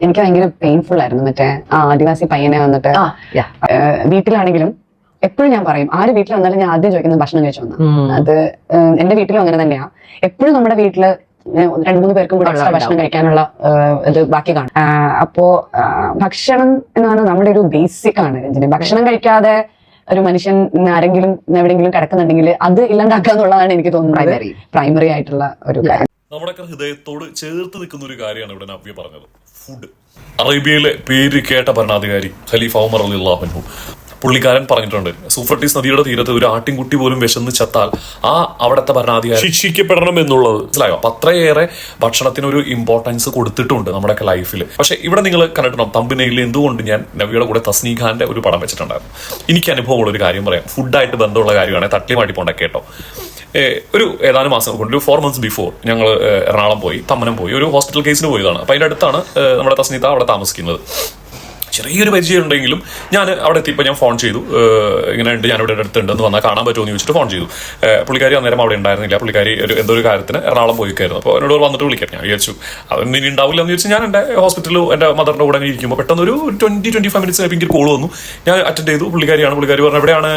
എനിക്ക് ഭയങ്കര പെയിൻഫുൾ ആയിരുന്നു. മറ്റേ ആ ആദിവാസി പയ്യനെ വന്നിട്ട് വീട്ടിലാണെങ്കിലും എപ്പോഴും ഞാൻ പറയും ആര് വീട്ടിൽ വന്നാലും ഞാൻ ആദ്യം ചോദിക്കുന്നത് ഭക്ഷണം കഴിച്ചു വന്ന. അത് എന്റെ വീട്ടിലും അങ്ങനെ തന്നെയാ. എപ്പോഴും നമ്മുടെ വീട്ടിൽ രണ്ടു മൂന്ന് പേർക്കും കൂടെ ഭക്ഷണം കഴിക്കാനുള്ള ഇത് ബാക്കി കാണും. അപ്പോ ഭക്ഷണം എന്നാണ് നമ്മുടെ ഒരു ബേസിക് ആണ്. രഞ്ജിനി ഭക്ഷണം കഴിക്കാതെ ഒരു മനുഷ്യൻ ആരെങ്കിലും എവിടെയെങ്കിലും കിടക്കുന്നുണ്ടെങ്കിൽ അത് ഇല്ലാണ്ടാക്കുക എന്നുള്ളതാണ് എനിക്ക് തോന്നുന്നത്. പ്രൈമറി ആയിട്ടുള്ള ഒരു കാര്യം. നമ്മുടെയൊക്കെ ഹൃദയത്തോട് ചേർത്ത് നിൽക്കുന്ന ഒരു കാര്യമാണ് ഇവിടെ നവ്യ പറഞ്ഞത്. ഫുഡ് അറേബ്യയിലെ പേര് കേട്ട ഭരണാധികാരി ഖലീഫ ഉമർ അലി അള്ളാഹുനു പുള്ളിക്കാരൻ പറഞ്ഞിട്ടുണ്ട് സൂഫർട്ടീസ് നദിയുടെ തീരത്ത് ഒരു ആട്ടിൻകുട്ടി പോലും വിശന്ന് ചത്താൽ ആ അവിടുത്തെ ഭരണാധികാരി ശിക്ഷിക്കപ്പെടണം എന്നുള്ളത്. മനസ്സിലായോ? അപ്പൊ അത്രയേറെ ഭക്ഷണത്തിന് ഒരു ഇമ്പോർട്ടൻസ് കൊടുത്തിട്ടുണ്ട് നമ്മുടെയൊക്കെ ലൈഫിൽ പക്ഷെ ഇവിടെ നിങ്ങൾ കണ്ടിട്ടുണ്ടോ? തമ്പിനയിൽ എന്തുകൊണ്ട് ഞാൻ നവിയുടെ കൂടെ തസ്നീഖാന്റെ ഒരു പടം വെച്ചിട്ടുണ്ടായിരുന്നു? എനിക്ക് അനുഭവമുള്ള ഒരു കാര്യം പറയാം. ഫുഡായിട്ട് ബന്ധമുള്ള കാര്യമാണ് തട്ടി മാറ്റി പോണ്ട കേട്ടോ. ഒരു ഏതാനും മാസം കൊണ്ട് ഒരു ഫോർ മന്ത്സ് ബിഫോർ ഞങ്ങൾ എറണാകുളം പോയി തമ്മനം പോയി ഒരു ഹോസ്പിറ്റൽ കേസിന് പോയതാണ്. അപ്പം അതിന്റെ അടുത്താണ് നമ്മുടെ തസ്നീത അവിടെ താമസിക്കുന്നത്. ചെറിയൊരു പരിചയം ഉണ്ടെങ്കിലും ഞാൻ അവിടെ എത്തിയപ്പോൾ ഞാൻ ഫോൺ ചെയ്തു. ഇങ്ങനെ ഉണ്ട് ഞാൻ ഇവിടെ അടുത്തുണ്ട് എന്ന് വന്നാൽ കാണാൻ പറ്റുമോ എന്ന് ചോദിച്ചിട്ട് ഫോൺ ചെയ്തു. പുള്ളിക്കാരി അന്നേരം അവിടെ ഉണ്ടായിരുന്നില്ല. പുള്ളിക്കാരി ഒരു എന്തോ ഒരു കാര്യത്തിന് എറണാകുളം പോയിക്കായിരുന്നു അപ്പോൾ എന്നോട് വന്നിട്ട് വിളിക്കാം. ഞാൻ വിചാരിച്ചു അതൊന്നും ഇനി ഉണ്ടാവില്ല എന്ന് ചോദിച്ചാൽ ഞാൻ എന്റെ ഹോസ്പിറ്റലിൽ എന്റെ മദറിന്റെ കൂടെ ഇരിക്കുമ്പോൾ പെട്ടെന്ന് ഒരു ട്വന്റി ട്വന്റി ഫൈവ് മിനിറ്റ്സ് എനിക്ക് കോൾ വന്നു. ഞാൻ അറ്റൻഡ് ചെയ്തു. പുള്ളിക്കാരിയാണ് പുള്ളിക്കാരി പറഞ്ഞു എവിടെയാണ്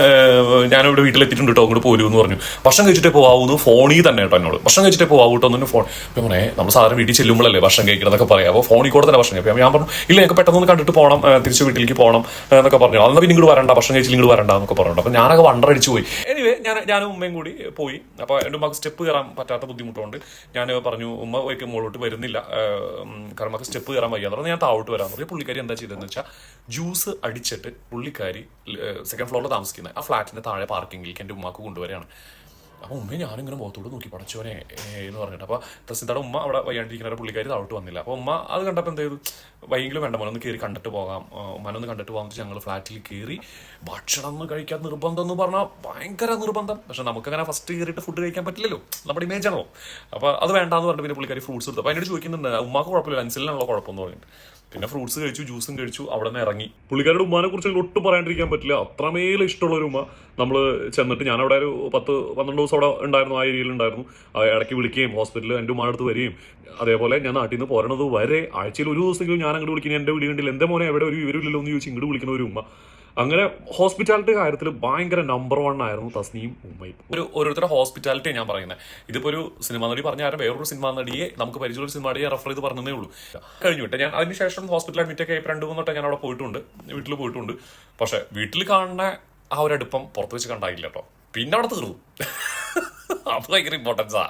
ഞാൻ ഇവിടെ വീട്ടിലെത്തിയിട്ടുണ്ട് കേട്ടോ അങ്ങോട്ട് പോരൂ എന്ന് പറഞ്ഞു. ഭക്ഷണം കഴിച്ചിട്ടേ പോകാവുന്നു ഫോണിൽ തന്നെ കേട്ടോ എന്നോട്. ഭക്ഷണം കഴിച്ചിട്ടേ പോകാവൂ കേട്ടോ ഫോൺ പിന്നെ നമ്മൾ സാധാരണ വീട്ടിൽ ചെല്ലുമ്പോഴല്ലേ ഭക്ഷണം കഴിക്കണം എന്നൊക്കെ പറയാം. അപ്പോൾ ഫോണിൽ കൂടെ തന്നെ ഭക്ഷണം കഴിക്കാം. ഞാൻ പറഞ്ഞു ഇല്ല ഞങ്ങൾക്ക് പെട്ടെന്ന് കണ്ടിട്ട് പോകണം തിരിച്ച് വീട്ടിലേക്ക് പോകണം എന്നൊക്കെ പറഞ്ഞു. അന്ന് പിന്നെ ഇങ്ങോട്ട് വരണ്ട ഭക്ഷണം കഴിച്ചില്ല ഇങ്ങോട്ട് വരണ്ട എന്നൊക്കെ പറഞ്ഞു. അപ്പോൾ ഞാനൊക്കെ വണ്ടടിച്ച് പോയി. എനിവേ ഞാൻ ഞാനും ഉമ്മയും കൂടി പോയി. അപ്പോൾ എന്റെ ഉമ്മക്ക് സ്റ്റെപ്പ് കയറാൻ പറ്റാത്ത ബുദ്ധിമുട്ടുണ്ട്. ഞാൻ പറഞ്ഞു ഉമ്മ ഒരിക്കൽ മുകളിലോട്ട് വരുന്നില്ല. കാരണം നമുക്ക് സ്റ്റെപ്പ് കയറാൻ വയ്യാന്ന് പറഞ്ഞു ഞാൻ താഴോട്ട് വരാൻ പറഞ്ഞു. പുള്ളിക്കാരി എന്താ ചെയ്തതെന്ന് വെച്ചാൽ ജ്യൂസ് അടിച്ചിട്ട് പുള്ളിക്കാരി സെക്കൻഡ് ഫ്ലോറിൽ താമസിക്കുന്നത് ആ ഫ്ലാറ്റിന്റെ താഴെ പാർക്കിങ്ങിലേക്ക് എന്റെ ഉമ്മാക്ക് കൊണ്ടുവരികയാണ്. അപ്പോൾ ഉമ്മയെ ഞാനിങ്ങനെ മുഖത്തോട് നോക്കി പടച്ചോനെ ഏ, എന്ന് പറഞ്ഞിട്ട്. അപ്പോൾ പ്രസിദ്ധയുടെ ഉമ്മ അവിടെ വയ്യാണ്ടിരിക്കുന്ന പുള്ളിക്കാരി താഴോട്ട് വന്നില്ല. അപ്പോൾ ഉമ്മ അത് കണ്ടപ്പോൾ എന്ത് ചെയ്തു? വൈകിലും വേണ്ട മോനൊന്ന് കയറി കണ്ടിട്ട് പോകാം. മനൊന്ന് കണ്ടിട്ട് പോകാം ഞങ്ങൾ ഫ്ലാറ്റിൽ കയറി ഭക്ഷണം ഒന്നും കഴിക്കാൻ നിർബന്ധം എന്ന് പറഞ്ഞാൽ ഭയങ്കര നിർബന്ധം. പക്ഷെ നമുക്കങ്ങനെ ഫസ്റ്റ് കയറിയിട്ട് ഫുഡ് കഴിക്കാൻ പറ്റില്ലല്ലോ. നമ്മുടെ ഇമേജ് ആണോ അപ്പോൾ അത് വേണ്ടാന്ന് പറഞ്ഞിട്ട് പിന്നെ പുള്ളിക്കാരി ഫ്രൂട്ട്സ് എടുത്തു അപ്പോൾ അതിനോട് ചോദിക്കുന്നുണ്ട് ഉമ്മാക്ക് കുഴപ്പമില്ല ലൻസിലാണല്ലോ കുഴപ്പമെന്ന് പറഞ്ഞിട്ട്. പിന്നെ ഫ്രൂട്ട്സ് കഴിച്ചു ജ്യൂസും കഴിച്ചു അവിടെ നിന്ന് ഇറങ്ങി. പുള്ളിക്കാരുടെ ഉമ്മാനെ കുറിച്ച് ഒട്ടും പറയാണ്ടിരിക്കാൻ പറ്റില്ല. അത്രമേൽ ഇഷ്ടമുള്ള ഒരു ഉമ്മ. നമ്മൾ ചെന്നിട്ട് ഞാൻ അവിടെ ഒരു പത്ത് പന്ത്രണ്ട് ദിവസം അവിടെ ഉണ്ടായിരുന്നു ആ ഏരിയയിൽ ഉണ്ടായിരുന്നു. ഇടയ്ക്ക് വിളിക്കുകയും ഹോസ്പിറ്റലിൽ എന്റെ ഉമ്മ അടുത്ത് വരികയും. അതേപോലെ ഞാൻ നാട്ടിൽ നിന്ന് പോരണത് വരെ ആഴ്ചയിൽ ഒരു ദിവസമെങ്കിലും ഞാൻ അങ്ങോട്ട് വിളിക്കുന്നത് എന്റെ വിളി കണ്ടില്ല. എന്റെ മോനെ എവിടെ ഒരു വിവരമില്ലല്ലോ എന്ന് ചോദിച്ച് ഇങ്ങോട്ട് വിളിക്കുന്ന ഒരു ഉമ്മ. അങ്ങനെ ഹോസ്പിറ്റാലിറ്റി കാര്യത്തിൽ ഭയങ്കര നമ്പർ വൺ ആയിരുന്നു തസ്നിയും ഉമ്മയും. ഒരു ഓരോരുത്തരുടെ ഹോസ്പിറ്റാലിറ്റി ഞാൻ പറയുന്നത് ഇതിപ്പോ ഒരു സിനിമ നടി പറഞ്ഞ ആരും വേറൊരു സിനിമ നടിയെ നമുക്ക് പരിചയമുള്ള സിനിമ നടിയെ റെഫർ ചെയ്ത് പറഞ്ഞതേ ഉള്ളൂ. കഴിഞ്ഞു വിട്ടെ. ഞാൻ അതിനുശേഷം ഹോസ്പിറ്റൽ അഡ്മിറ്റ് ഒക്കെ രണ്ട് മൂന്ന് തൊട്ട് ഞാൻ അവിടെ പോയിട്ടുണ്ട്. വീട്ടിൽ പോയിട്ടുണ്ട്. പക്ഷെ വീട്ടിൽ കാണുന്ന ആ ഒരു അടുപ്പം പുറത്ത് വെച്ച് കണ്ടായില്ല കേട്ടോ. പിന്നെ അവിടെ തീർന്നു. അത് ഭയങ്കര ഇമ്പോർട്ടൻസ് ആ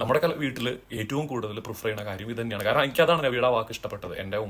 നമ്മുടെ വീട്ടിൽ ഏറ്റവും കൂടുതൽ പ്രിഫർ ചെയ്യുന്ന കാര്യം ഇത് തന്നെയാണ് കാരണം എനിക്കതാണ് നവിയുടെ വാക്ക് ഇഷ്ടപ്പെട്ടത്. എന്റെ ഉമ്മ